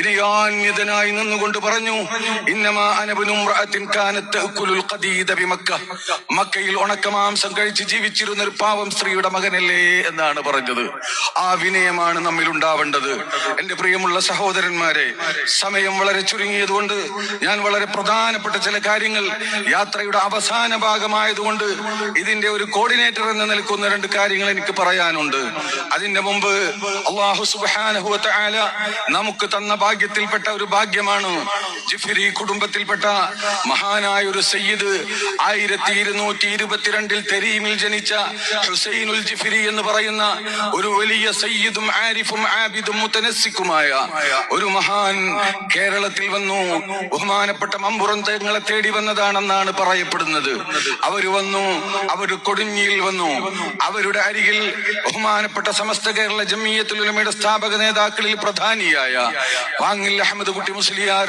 വിനയാന്യതനായി നിന്നുകൊണ്ട് പറഞ്ഞു മക്കയിൽ ഉണക്കമാംസം കഴിച്ച് ജീവിച്ചിരുന്ന ഒരു പാവം സ്ത്രീയുടെ മകനല്ലേ എന്നാണ് പറഞ്ഞത്. ആ വിനയമാണ് നമ്മിൽ ഉണ്ടാവേണ്ടത്. എന്റെ പ്രിയമുള്ള സഹോദരന്മാരെ സമയം വളരെ ചുരുങ്ങിയതുകൊണ്ട് ഞാൻ വളരെ പ്രധാനപ്പെട്ട ചില കാര്യങ്ങൾ യാത്രയുടെ അവസാന ഭാഗമായതുകൊണ്ട് ഇതിന്റെ ഒരു കോർഡിനേറ്റർ എന്ന നിൽക്കുന്ന രണ്ട് കാര്യങ്ങൾ എനിക്ക് പറയാനുണ്ട്. അതിന്റെ മുമ്പ് അള്ളാഹു സുബാനഹുല നമുക്ക് തന്ന ഭാഗ്യത്തിൽപ്പെട്ട ഒരു ഭാഗ്യമാണ്. ജിഫിരി കുടുംബത്തിൽപ്പെട്ട മഹാനായ ഒരു സയ്യിദ് ആയിരത്തി ഇരുന്നൂറ്റി ഇരുപത്തിരണ്ടിൽ തെരീമിൽ ജനിച്ച ഹുസൈനുൽ ജിഫിരി എന്ന് പറയുന്ന ഒരു വലിയ സയ്യിദും ആരിഫും ആബിദും മുത്തനസിക്കുമായ ഒരു മഹാൻ കേരളത്തിൽ വന്നു. ബഹുമാനപ്പെട്ട മമ്പുറം തങ്ങളെ തേടി വന്നതാണെന്നാണ് പറയപ്പെടുന്നത്. അവർ വന്നു അവർ കൊടുങ്ങിയിൽ വന്നു. അവരുടെ അരികിൽ ബഹുമാനപ്പെട്ട സമസ്ത കേരള ജമീയത്തിലുള്ള സ്ഥാപക നേതാക്കളിൽ പ്രധാനിയായ വാങ്ങിൽ അഹമ്മദ് കുട്ടി മുസ്ലിയാർ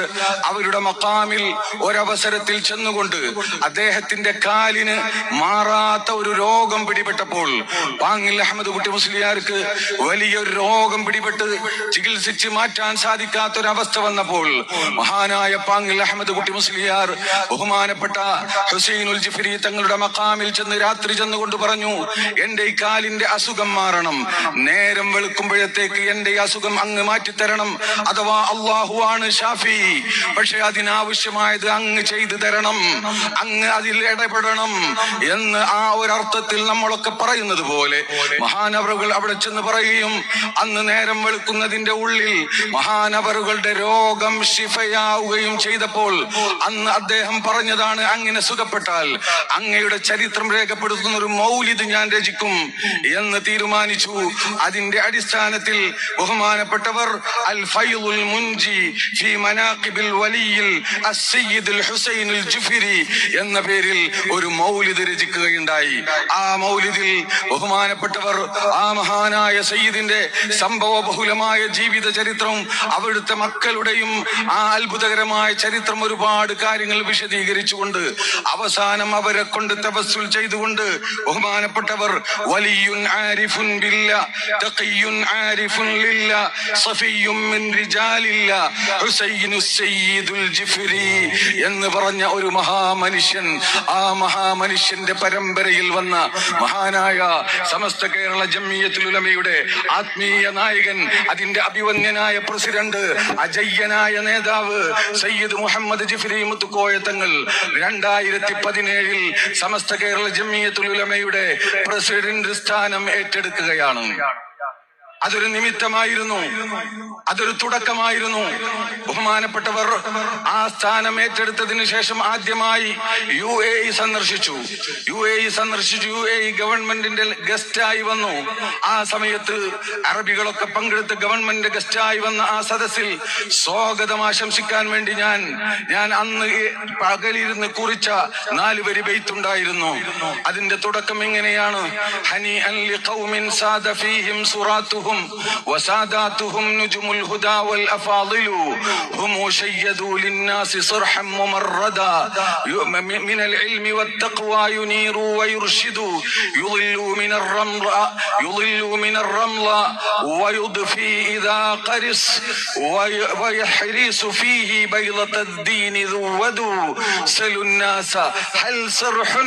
അവരുടെ മക്കാമിൽ ഒരവസരത്തിൽ ചെന്നുകൊണ്ട് അദ്ദേഹത്തിന്റെ കാലിന് മാറാത്ത ഒരു രോഗം പിടിപെട്ടപ്പോൾ വാങ്ങിൽ അഹമ്മദ് കുട്ടി മുസ്ലിയാർക്ക് വലിയൊരു രോഗം പിടിപെട്ട് ചികിത്സിച്ച് മാറ്റാൻ സാധിക്കാത്ത ഒരു അവസ്ഥ വന്നപ്പോൾ മഹാനായ പാങ്ങിൽ അഹമ്മദ് കുട്ടി മുസ്ലിയാർ ബഹുമാനപ്പെട്ട ഹുസൈനുൽ ജിഫിരി തങ്ങളുടെ മക്കാമിൽ ചെന്ന് രാത്രി ചെന്നുകൊണ്ട് പറഞ്ഞു എന്റെ ഈ കാലിന്റെ അസുഖം മാറണം. നേരം വെളുക്കുമ്പോഴത്തേക്ക് എന്റെ ഈ അസുഖം അങ്ങ് മാറ്റിത്തരണം. അഥവാ അള്ളാഹു ആണ് ഷാഫി. പക്ഷെ അതിനാവശ്യമായത് അങ്ങ് ചെയ്തു തരണം. അങ്ങ് അതിൽ ഇടപെടണം എന്ന് ആ ഒരർത്ഥത്തിൽ നമ്മളൊക്കെ പറയുന്നത് പോലെ മഹാനവറുകൾ അവിടെ ചെന്ന് പറയുകയും അന്ന് നേരം വെളുക്കുന്നതിന്റെ ഉള്ളിൽ മഹാനവറുകളുടെ രോഗം ശിഫയാവുകയും ചെയ്തപ്പോൾ അന്ന് അദ്ദേഹം പറഞ്ഞതാണ് അങ്ങനെ സുഖപ്പെട്ടാൽ അങ്ങയുടെ ചരിത്രം രേഖപ്പെടുത്തുന്ന ഒരു മൗലിത് ഞാൻ രചിക്കും എന്ന് തീരുമാനിച്ചു. അതിന്റെ അടിസ്ഥാനത്തിൽ ബഹുമാനപ്പെട്ടവർ അൽ ഫൈലുൽ മുൻജി ഫി മനാഖിബിൽ വലിയിൽ അസ്സയ്യിദുൽ ഹുസൈനുൽ ജുഫിരി എന്ന പേരിൽ ഒരു മൗലിദ് രചിക്കുകയുണ്ടായി. ആ മൗലിദിൽ ബഹുമാനപ്പെട്ടവർ ആ മഹാനായ സയ്യിദിന്റെ സംഭവ ബഹുലമായ ജീവിത ചരിത്രം അവിടുത്തെ മക്കളുടെയും ആ അത്ഭുതകരമായ ചരിത്രം ഒരുപാട് കാര്യങ്ങൾ വിശദീകരിച്ചുകൊണ്ട് അവസാനം അവരെ കൊണ്ട് തപസ്സുൽ ചെയ്തുകൊണ്ട് ബഹുമാനപ്പെട്ടവർ വലിയുൻ ആരിഫുൻ ബില്ല തഖിയുൻ ആരിഫുൻ ലില്ല സഫിയും മിൻ റിജാലില്ല ജിഫ്രി എന്ന് പറഞ്ഞ ഒരു മഹാമനുഷ്യൻ ആ മഹാമനുഷ്യന്റെ പരമ്പരയിൽ വന്ന മഹാനായ സമസ്ത കേരള ജമ്മിയത്തുലമയുടെ ആത്മീയ നായകൻ അതിന്റെ അഭിവന്യനായ പ്രസിഡന്റ് അജയ്യനായ നേതാവ് സയ്യിദ് മുഹമ്മദ് ജിഫ്രി മുത്തുക്കോയ തങ്ങൾ രണ്ടായിരത്തി പതിനേഴിൽ സമസ്ത കേരള ജമ്മിയത്തുലമയുടെ പ്രസിഡന്റ് സ്ഥാനം ഏറ്റെടുക്കുകയാണ്. അതൊരു നിമിത്തമായിരുന്നു. അതൊരു തുടക്കമായിരുന്നു. ബഹുമാനപ്പെട്ടവർ ആ സ്ഥാനം ഏറ്റെടുത്തതിന് ശേഷം ആദ്യമായി യു എ ഇ സന്ദർശിച്ചു. യു എ ഇ സന്ദർശിച്ചു യു എ ഇ ഗവൺമെന്റിന്റെ ഗസ്റ്റായി വന്നു. ആ സമയത്ത് അറബികളൊക്കെ പങ്കെടുത്ത് ഗവൺമെന്റ് ഗസ്റ്റായി വന്ന ആ സദസ്സിൽ സ്വാഗതം ആശംസിക്കാൻ വേണ്ടി ഞാൻ ഞാൻ അന്ന് പകലിരുന്ന് കുറിച്ച നാല് വരി ബെയ്ത്തുണ്ടായിരുന്നു. അതിന്റെ തുടക്കം ഇങ്ങനെയാണ്. ഹനി അൻ ലിഖൗമിൻ സാദ ഫീഹിം സുറാത്തുഹും وساداتهم نجم الهدى والأفاضل. هم شيدوا للناس صرحا ممردا. من العلم والتقوى ينير ويرشد يضل من الرمل يضل من الرمل ويضفي إذا قرص وي- ويحرس فيه بيضة الدين ذود سلوا الناس هل صرح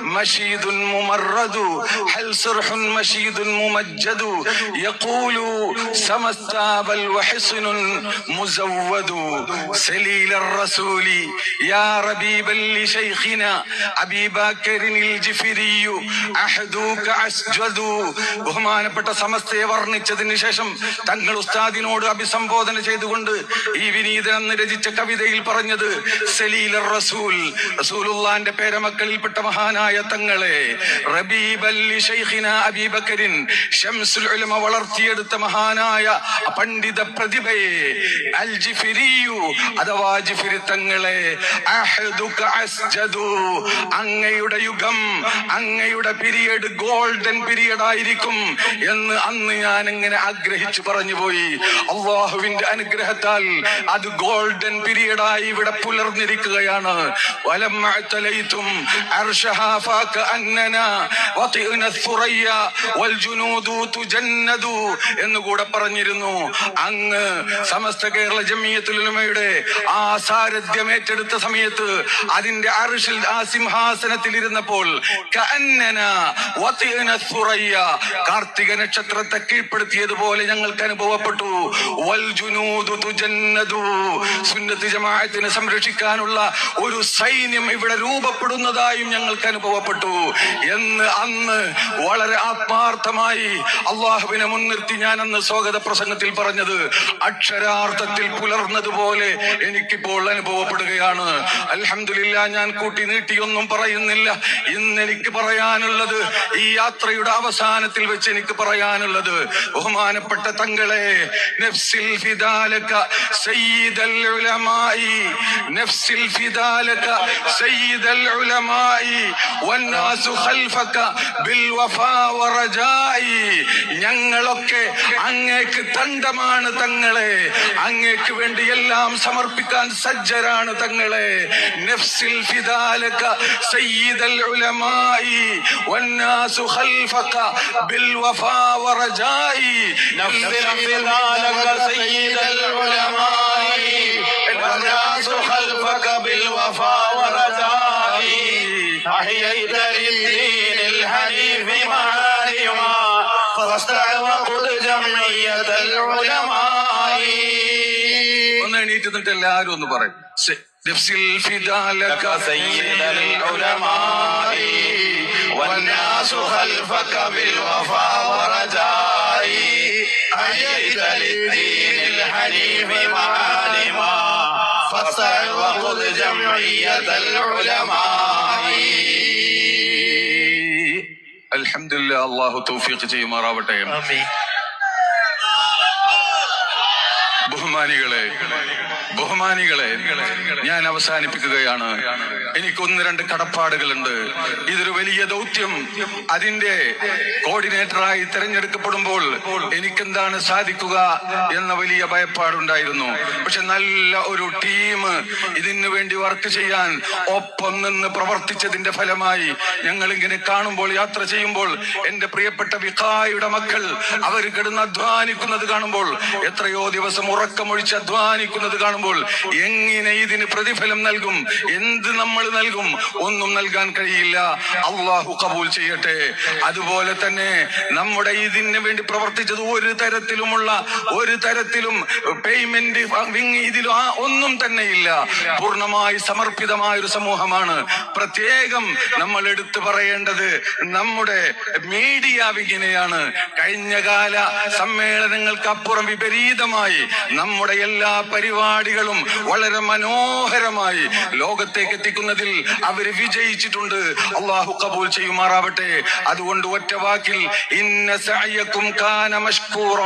مشيد ممرد؟ هل صرح مشيد ممجد؟ يقول سمستاب وحصن مزود سليل الرسول يا ربيبا لشيخنا أبي بكر الجفري أحدوك أسجد ബഹുമാനപ്പെട്ട സമസ്തയെ വർണ്ണിച്ചതിന് ശേഷം തങ്ങൾ ഉസ്താദിനോട് അഭിസംബോധന ചെയ്തുകൊണ്ട് ഈ വിനീതൻ എന്ന് രചിച്ച കവിതയിൽ പറഞ്ഞത് സലീൽ റസൂൽ റസൂലുള്ളാന്റെ പേരമക്കളിൽപ്പെട്ട മഹാനായ തങ്ങളെ റബീബല്ലി ഷൈഖിന അബീബക്കരിൻ ഷംസുൽ ഉലമ വളർത്തിയെടുത്ത മഹാനായ പണ്ഡിത പ്രതിഭയെ അൽ ജിഫിരിയു അഥവാ ജിഫിരി തങ്ങളെ അഹദുക അസ്ജദു അങ്ങയുടെ യുഗം അങ്ങയുടെ പീരിയഡ് ഗോൾഡൻ പീരിയഡ് ആയിരിക്കും എന്ന് അന്ന് ഞാൻ ഇങ്ങനെ ആഗ്രഹിച്ചു പറഞ്ഞു പോയി അള്ളാഹുവിന്റെ അനുഗ്രഹത്താൽ അത് ഗോൾഡൻ പീരിയഡ് ആയി ഇവിടെ പുലർന്നിരിക്കുകയാണ് വലം അഅ്തലൈതും അർശഹാ ഫാക അന്നന വതിഅന الثريا والجنود تجند എന്നുകൂടെ പറഞ്ഞിരുന്നു. അങ്ങ് സമസ്ത കേരള ജമിയത്തുലമയുടെ ആ സാരഥ്യം ഏറ്റെടുത്ത സമയത്ത് അതിന്റെ അറിഷിൽ ആ സിംഹാസനത്തിൽ ഇരുന്നപ്പോൾ കാർത്തിക നക്ഷത്രത്തെ കീഴ്പ്പെടുത്തിയതുപോലെ ഞങ്ങൾക്ക് അനുഭവപ്പെട്ടു. ജമാഅത്തിനെ സംരക്ഷിക്കാനുള്ള ഒരു സൈന്യം ഇവിടെ രൂപപ്പെടുന്നതായും ഞങ്ങൾക്ക് അനുഭവപ്പെട്ടു. എന്ന് അന്ന് വളരെ ആത്മാർത്ഥമായി അള്ളാഹുവിനെ മുൻനിർത്തി ഞാൻ അന്ന് സ്വാഗത പ്രസംഗത്തിൽ പറഞ്ഞത് അക്ഷരാർത്ഥത്തിൽ പുലർന്നതുപോലെ എനിക്കിപ്പോൾ അനുഭവപ്പെടുകയാണ്. അലഹമില്ല ഞാൻ കൂട്ടി നീട്ടിയൊന്നും പറയുന്നില്ല. ഇന്ന് എനിക്ക് പറയാനുള്ളത് ഈ യാത്രയുടെ അവസാനത്തിൽ വെച്ച് എനിക്ക് പറയാനുള്ളത് ബഹുമാനപ്പെട്ട തങ്ങളെ നഫ്സിൽ ഫിദാലക ഉലമായി നഫ്സിൽ ഫിദാലക ഉലമായി വന്നാസു ഖൽഫക ബിൽ വഫാ വറജായി ഞങ്ങളൊക്കെ നോക്ക് അങ്ങേക്ക് തണ്ടമാണ് തങ്ങളെ. അങ്ങേക്ക് വേണ്ടി എല്ലാം സമർപ്പിക്കാൻ സജ്ജരാണ് തങ്ങളെ. നഫ്സിൽ ഫിദാലക സയ്യിദൽ ഉലമായി. വന്നാസു ഖൽഫക ബിൽ വഫാ വറജായി. നഫ്സിൽ ഫിദാലക സയ്യിദൽ ഉലമായി. വന്നാസു ഖൽഫക ബിൽ വഫാ ഒന്ന് എണീറ്റ് നിന്നിട്ട് എല്ലാവരും ഒന്ന് പറയും സെ- നഫ്സിൽ ഫിദാലക لك سيد العلماء والناس خلفك بالوفا ورجاء أحييت للدين الحنيف معالما فاصدع وخذ جمعية العلماء അൽഹംദുലില്ലാ അള്ളാഹു തൗഫീഖ് ചെയ്യുമാറാവട്ടെ. ബഹുമാനികളെ ബഹുമാനികളെ ഞാൻ അവസാനിപ്പിക്കുകയാണ്. എനിക്ക് ഒന്ന് രണ്ട് കടപ്പാടുകളുണ്ട്. ഇതൊരു വലിയ ദൗത്യം. അതിന്റെ കോർഡിനേറ്ററായി തെരഞ്ഞെടുക്കപ്പെടുമ്പോൾ എനിക്കെന്താണ് സാധിക്കുക എന്ന വലിയ ഭയപ്പാടുണ്ടായിരുന്നു. പക്ഷെ നല്ല ഒരു ടീം ഇതിനു വേണ്ടി വർക്ക് ചെയ്യാൻ ഒപ്പം നിന്ന് പ്രവർത്തിച്ചതിന്റെ ഫലമായി ഞങ്ങൾ ഇങ്ങനെ കാണുമ്പോൾ യാത്ര ചെയ്യുമ്പോൾ എന്റെ പ്രിയപ്പെട്ട വിഖായുടെ മക്കൾ അവർ കിടന്ന് അധ്വാനിക്കുന്നത് കാണുമ്പോൾ എത്രയോ ദിവസം ഉറക്കമൊഴിച്ച് അധ്വാനിക്കുന്നത് കാണുമ്പോൾ എങ്ങനെ ഇതിന് പ്രതിഫലം നൽകും? എന്ത് നമ്മൾ നൽകും? ഒന്നും നൽകാൻ കഴിയില്ല. അള്ളാഹു കബൂൽ ചെയ്യട്ടെ. അതുപോലെ തന്നെ നമ്മുടെ ഇതിന് വേണ്ടി പ്രവർത്തിച്ചത് ഒരു തരത്തിലുമുള്ള ഒരു തരത്തിലും പേയ്മെന്റ് ഇതിലും ആ ഒന്നും തന്നെ ഇല്ല. പൂർണമായി സമർപ്പിതമായ ഒരു സമൂഹമാണ്. പ്രത്യേകം നമ്മൾ എടുത്തു പറയേണ്ടത് നമ്മുടെ മീഡിയ വിങ്ങിനെയാണ് കഴിഞ്ഞകാല സമ്മേളനങ്ങൾക്ക് അപ്പുറം വിപരീതമായി നമ്മുടെ എല്ലാ പരിപാടികളും വളരെ മനോഹരമായി ലോകത്തേക്ക് എത്തിക്കുന്നതിൽ അവർ വിജയിച്ചിട്ടുണ്ട്. അള്ളാഹു കബൂൽ ചെയ്യുമാറാവട്ടെ. അതുകൊണ്ട് ഒറ്റ വാക്കിൽ ഇന്ന കാന മഷ്കൂറ.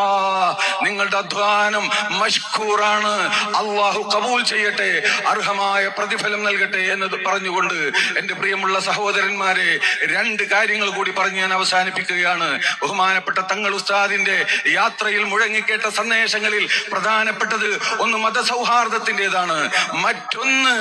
നിങ്ങളുടെ അധ്വാനം മഷ്കൂറാണ്. അള്ളാഹു കബൂൽ ചെയ്യട്ടെ. അർഹമായ പ്രതിഫലം നൽകട്ടെ എന്നത് പറഞ്ഞുകൊണ്ട് എന്റെ പ്രിയമുള്ള സഹോദരന്മാരെ രണ്ട് കാര്യങ്ങൾ കൂടി പറഞ്ഞ് ഞാൻ അവസാനിപ്പിക്കുകയാണ്. ബഹുമാനപ്പെട്ട തങ്ങൾ ഉസ്താദിന്റെ യാത്രയിൽ മുഴങ്ങിക്കേട്ട സന്ദേശങ്ങളിൽ പ്രധാനപ്പെട്ടത് ഒന്ന് മതസൗഹാർദ്ദത്തിന്റെതാണ്. മറ്റൊന്ന്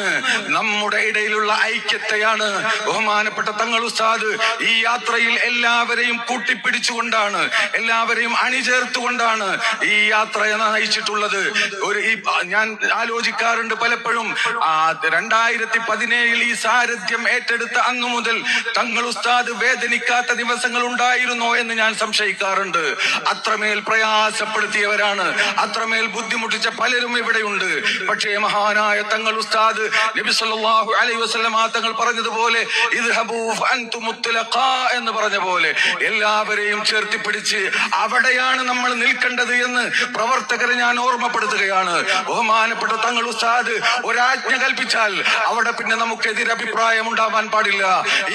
നമ്മുടെ ഇടയിലുള്ള ഐക്യത്തെയാണ്. ബഹുമാനപ്പെട്ട തങ്ങൾ ഉസ്താദ് ഈ യാത്രയിൽ എല്ലാവരെയും കൂട്ടിപ്പിടിച്ചുകൊണ്ടാണ് എല്ലാവരെയും അണിചേർത്തുകൊണ്ടാണ് ഈ യാത്ര നയിച്ചിട്ടുള്ളത്. ഒരു ഈ ഞാൻ ആലോചിക്കാറുണ്ട് പലപ്പോഴും. ആ രണ്ടായിരത്തി പതിനേഴിൽ ഈ സാരഥ്യം ഏറ്റെടുത്ത അന്നു മുതൽ തങ്ങൾ ഉസ്താദ് വേദനിക്കാത്ത ദിവസങ്ങൾ ഉണ്ടായിരുന്നോ എന്ന് ഞാൻ സംശയിക്കാറുണ്ട്. അത്രമേൽ പ്രയാസപ്പെടുത്തിയവരാണ്. അത്രമേൽ ബുദ്ധിമുട്ടിച്ച പലരും ഇവിടെയുണ്ട്. പക്ഷേ മഹാനായ തങ്ങൾ ഉസ്താദ് നബി സല്ലല്ലാഹു അലൈഹി വസല്ലമ തങ്ങൾ പറഞ്ഞതുപോലെ ഇദ്ഹബൂ എന്ന് പറഞ്ഞ പോലെ എല്ലാവരെയും ചേർത്തി പിടിച്ച് അവിടെയാണ് നമ്മൾ നിൽക്കേണ്ടത് എന്ന് പ്രവർത്തകരെ ഞാൻ ഓർമ്മപ്പെടുത്തുകയാണ്. ബഹുമാനപ്പെട്ട തങ്ങൾ ഉസ്താദ് ഒരാജ്ഞ കൽപ്പിച്ചാൽ അവിടെ പിന്നെ നമുക്ക് എതിരഭിപ്രായം ഉണ്ടാവാൻ പാടില്ല.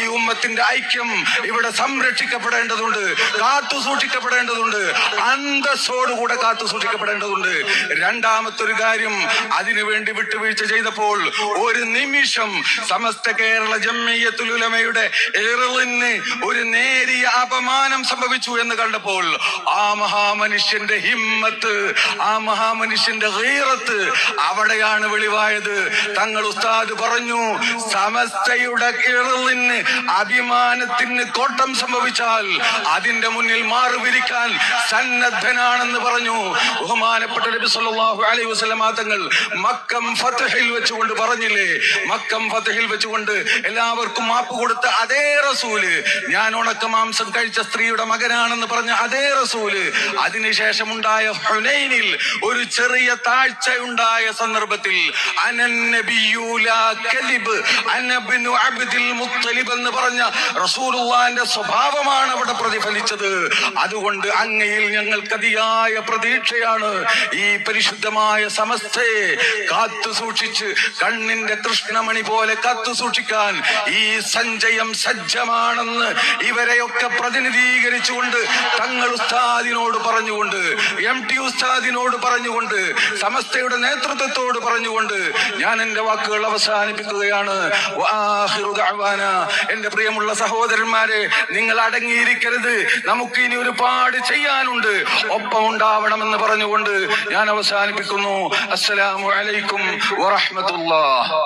ഈ ഉമ്മത്തിന്റെ ഐക്യം ഇവിടെ സംരക്ഷിക്കപ്പെടേണ്ടതുണ്ട് കാത്തു സൂക്ഷിക്കപ്പെടേണ്ടതുണ്ട് അന്തസ്സോടുകൂടെ കാത്തു സൂക്ഷിക്കപ്പെടേണ്ടതുണ്ട്. രണ്ടാമത്തെ ഒരു കാര്യം അതിനുവേണ്ടി വിട്ടുവീഴ്ച ചെയ്തപ്പോൾ ഒരു നിമിഷം സമസ്ത കേരള ജമ്മിയത്തുലുലമയുടെ എറിന് ഒരു നേരിയ അപമാനം സംഭവിച്ചു എന്ന് കണ്ടപ്പോൾ ആ മഹാമനുഷ്യന്റെ ഹിമ്മത്ത് ആ മഹാമനുഷ്യന്റെ ഹീറത്ത് അവിടെയാണ് വെളിവായത്. തങ്ങൾ ഉസ്താദ് പറഞ്ഞു സമസ്തയുടെ ഇറലിന് അഭിമാനത്തിന് കോട്ടം സംഭവിച്ചാൽ അതിന്റെ മുന്നിൽ മാറുപിരിക്കാൻ സന്നദ്ധനാണെന്ന് പറഞ്ഞു. ബഹുമാനപ്പെട്ട നബി സല്ലല്ലാഹു അലൈഹി വസല്ലമ തങ്ങൾ മക്കം ഫതഹിൽ വെച്ചുകൊണ്ട് പറഞ്ഞില്ലേ? മക്കം ഫതഹിൽ വെച്ചുകൊണ്ട് എല്ലാവർക്കും മാപ്പ് കൊടുത്ത അതേ റസൂൽ ഞാൻ ഉണക്ക മാംസം കഴിച്ച സ്ത്രീയുടെ മകനാണെന്ന് പറഞ്ഞ അതേ റസൂൽ അതിനുശേഷം ഉണ്ടായ ഹുനൈനിൽ ഒരു ചെറിയ താഴ്ച ഉണ്ടായ സന്ദർഭത്തിൽ എന്ന് പറഞ്ഞ റസൂലുള്ളാന്റെ സ്വഭാവമാണ് അവിടെ പ്രതിഫലിച്ചത്. അതുകൊണ്ട് അങ്ങയിൽ ഞങ്ങൾക്ക് അതിയായ പ്രതീക്ഷയാണ് ഈ പരിശുദ്ധമായ സമസ്തയെ കാത്തു സൂക്ഷിച്ച് കണ്ണിന്റെ കൃഷ്ണമണി പോലെ കാത്തു സൂക്ഷിക്കാൻ ഈ സഞ്ചയം സജ്ജമാണെന്ന് ഇവരെയൊക്കെ പ്രതിനിധീകരിച്ചുകൊണ്ട് തങ്ങൾ ഉസ്താദിനോട് പറഞ്ഞുകൊണ്ട് എം ടി ഉസ്താദിനോട് പറഞ്ഞുകൊണ്ട് സമസ്തയുടെ നേതൃത്വത്തോട് പറഞ്ഞുകൊണ്ട് ഞാൻ എന്റെ വാക്കുകൾ അവസാനിപ്പിക്കുകയാണ്. എന്റെ പ്രിയമുള്ള സഹോദരന്മാരെ നിങ്ങൾ അടങ്ങിയിരിക്കരുത്. നമുക്ക് ഇനി ഒരുപാട് ചെയ്യാനുണ്ട്. ഒപ്പം ഉണ്ടാവണമെന്ന് പറഞ്ഞുകൊണ്ട് ഞാൻ അവസാനിപ്പിക്കുന്നു അസ്സലാമു അലൈക്കും വറഹ്മത്തുള്ളാഹ്